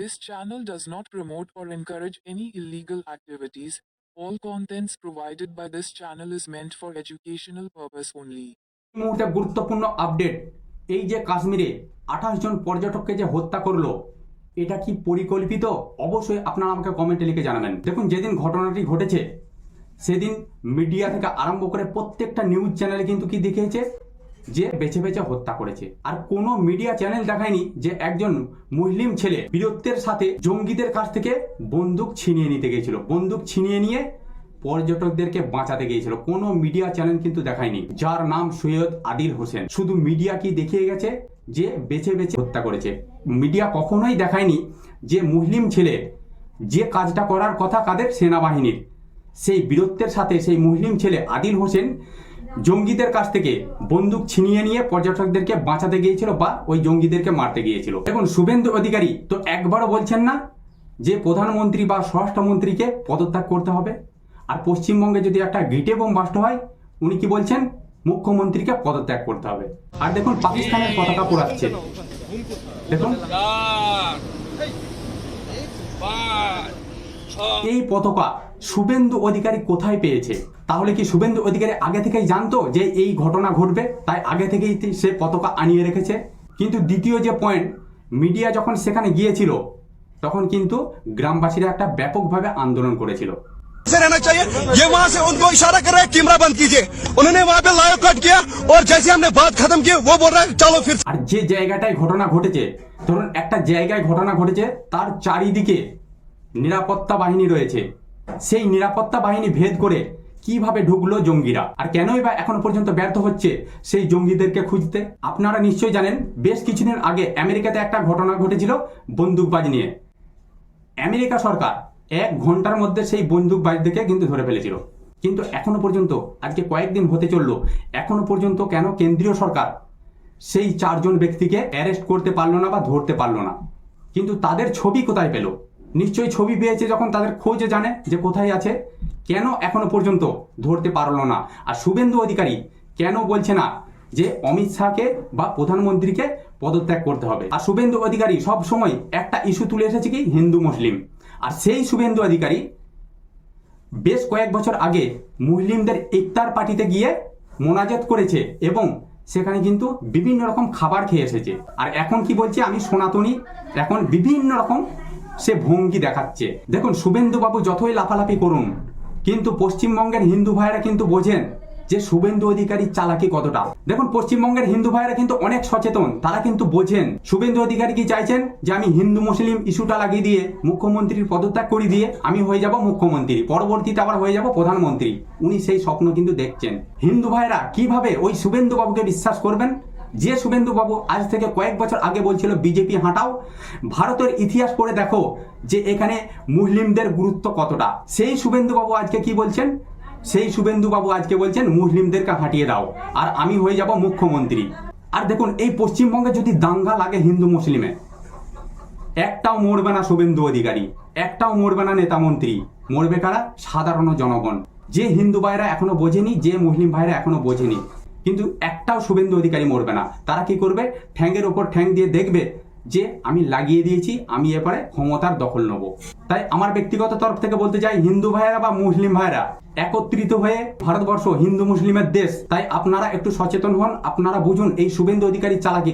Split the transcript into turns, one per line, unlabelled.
This channel does not promote or encourage any illegal activities. All contents provided by this channel is meant for educational purpose only.
মুহূর্তে গুরুত্বপূর্ণ update এই যে কাশ্মীরে আঠাশ জন পর্যটককে যে হত্যা করল এটা কি পরিকল্পিত অবশ্যই আপনারা আমাকে কমেন্টে লিখে জানাবেন দেখুন যেদিন ঘটনাটি ঘটেছে সেদিন মিডিয়া থেকে আরম্ভ করে প্রত্যেকটা নিউজ চ্যানেলে কিন্তু কি দেখিয়েছে যে বেছে বেছে হত্যা করেছে। আর কোনো মিডিয়া চ্যানেল দেখায়নি যে একজন মুসলিম ছেলে বীরত্বের সাথে জঙ্গিদের কাছ থেকে বন্দুক ছিনিয়ে নিতে গিয়েছিল। বন্দুক ছিনিয়ে নিয়ে পর্যটকদেরকে বাঁচাতে গিয়েছিল। কোনো মিডিয়া চ্যানেল কিন্তু দেখায়নি। যার নাম সৈয়দ আদিল হোসেন। শুধু মিডিয়া কি দেখিয়ে গেছে? যে বেছে বেছে হত্যা করেছে। মিডিয়া কখনোই দেখায়নি যে মুসলিম ছেলে যে কাজটা করার কথা কাদের সেনাবাহিনীর। সেই বীরত্বের সাথে সেই মুসলিম ছেলে আদিল হোসেন জঙ্গিদের কাছ থেকে বন্দুক ছিনিয়ে নিয়ে পর্যটকদেরকে বাঁচাতে গিয়েছিল বা ওই জঙ্গিদেরকে মারতে গিয়েছিল। এখন শুভেন্দু অধিকারী তো একবারও বলছেন না যে প্রধানমন্ত্রী বা স্বরাষ্ট্রমন্ত্রীকে পদত্যাগ করতে হবে। আর পশ্চিমবঙ্গে যদি একটা গিটে বোম বাস্ট হয়, উনি কি বলছেন? মুখ্যমন্ত্রীকে পদত্যাগ করতে হবে। আর দেখুন, পাকিস্তানের পতাকা পোড়াচ্ছে। দেখুন। এই পতাকা শুভেন্দু অধিকারী কোথায় পেয়েছে? তাহলে কি শুভেন্দু অধিকারী আগে থেকেই জানতো যে এই ঘটনা ঘটবে তাই আগে থেকেই তি- সে পতাকা আনিয়ে রেখেছে কিন্তু দ্বিতীয় যে পয়েন্ট মিডিয়া যখন সেখানে গিয়েছিল তখন কিন্তু গ্রামবাসীরা একটা ব্যাপকভাবে আন্দোলন করেছিল
से रहना चाहिए ये वहाँ से उनको इशारा कर रहे हैं कैमरा बंद कीजिए उन्होंने वहाँ पे लाइव कट किया और जैसे हमने बात खत्म की वो बोल रहा है चलो फिर
আর যে জায়গাটায় ঘটনা ঘটেছে ধরুন একটা জায়গায় ঘটনা ঘটেছে তার চারিদিকে নিরাপত্তা বাহিনী রয়েছে সেই নিরাপত্তা বাহিনী ভেদ করে কীভাবে ঢুকলো জঙ্গিরা? আর কেনই বা এখনও পর্যন্ত ব্যর্থ হচ্ছে সেই জঙ্গিদেরকে খুঁজতে? আপনারা নিশ্চয়ই জানেন, বেশ কিছুদিন আগে আমেরিকাতে একটা ঘটনা ঘটেছিল বন্দুকবাজ নিয়ে। আমেরিকা সরকার এক ঘণ্টার মধ্যে সেই বন্দুকবাজদেরকে কিন্তু ধরে ফেলেছিল। কিন্তু এখনও পর্যন্ত, আজকে কয়েকদিন হতে চলল, এখনও পর্যন্ত কেন কেন্দ্রীয় সরকার সেই চারজন ব্যক্তিকে অ্যারেস্ট করতে পারল না বা ধরতে পারল না? কিন্তু তাদের ছবি কোথায় পেল? নিশ্চয়ই ছবি পেয়েছে যখন তাদের খোঁজে জানে যে কোথায় আছে? কেন এখনও পর্যন্ত ধরতে পারল না? আর শুভেন্দু অধিকারী কেন বলছে না যে অমিত শাহকে বা প্রধানমন্ত্রীকে পদত্যাগ করতে হবে? আর শুভেন্দু অধিকারী সব সময় একটা ইস্যু তুলে এসেছে কি? হিন্দু মুসলিম। আর সেই শুভেন্দু অধিকারী বেশ কয়েক বছর আগে মুসলিমদের ইফতার পার্টিতে গিয়ে মোনাজাত করেছে এবং সেখানে কিন্তু বিভিন্ন রকম খাবার খেয়ে এসেছে। আর এখন কি বলছে? আমি সনাতনী। এখন বিভিন্ন রকম সে ভঙ্গি দেখাচ্ছে। দেখুন শুভেন্দু বাবু যতই লাফালাফি করুন কিন্তু পশ্চিমবঙ্গের হিন্দু ভাইরা কিন্তু বোঝেন যে শুভেন্দু অধিকারীর চালাকি কতটা। দেখুন, পশ্চিমবঙ্গের হিন্দু ভাইরা কিন্তু অনেক সচেতন, তারা কিন্তু বোঝেন। শুভেন্দু অধিকারী কি চাইছেন? যে আমি হিন্দু মুসলিম ইস্যুটা লাগিয়ে দিয়ে মুখ্যমন্ত্রীর পদত্যাগ করে দিয়ে আমি হয়ে যাব মুখ্যমন্ত্রী। পরবর্তীতে আবার হয়ে যাব প্রধানমন্ত্রী। উনি সেই স্বপ্ন কিন্তু দেখছেন। হিন্দু ভাইরা কীভাবে ওই শুভেন্দু বাবুকে বিশ্বাস করবেন? যে শুভেন্দু বাবু আজ থেকে কয়েক বছর আগে বলছিল, বিজেপি, হাঁটাও। ভারতের ইতিহাস পড়ে দেখো যে এখানে মুসলিমদের গুরুত্ব কতটা। সেই শুভেন্দু বাবু আজকে কি বলছেন? সেই শুভেন্দু বাবু আজকে বলছেন, মুসলিমদেরকে হাঁটিয়ে দাও। আর আমি হয়ে যাব মুখ্যমন্ত্রী। আর দেখুন, এই পশ্চিমবঙ্গে যদি দাঙ্গা লাগে হিন্দু মুসলিমে, একটাও মরবে না শুভেন্দু অধিকারী, একটাও মরবে না নেতা মন্ত্রী। মরবে কারা? সাধারণ জনগণ। যে হিন্দু ভাইরা এখনও বোঝেনি, যে মুসলিম ভাইরা এখনও বোঝেনি। কিন্তু একটাও শুভেন্দু অধিকারী মরবে না। তারা কি করবে? ঠ্যাঙ্গের ওপর ঠ্যাং দিয়ে দেখবে যে আমি লাগিয়ে দিয়েছি, আমি এবারে ক্ষমতার দখল নেব। তাই আমার ব্যক্তিগত তরফ থেকে বলতে চাই, হিন্দু ভাইয়েরা বা মুসলিম ভাইয়েরা, একত্রিত হয়ে ভারতবর্ষ হিন্দু মুসলিমের দেশ। তাই আপনারা একটু সচেতন হন, আপনারা বুঝুন এই শুভেন্দু অধিকারী চালাকি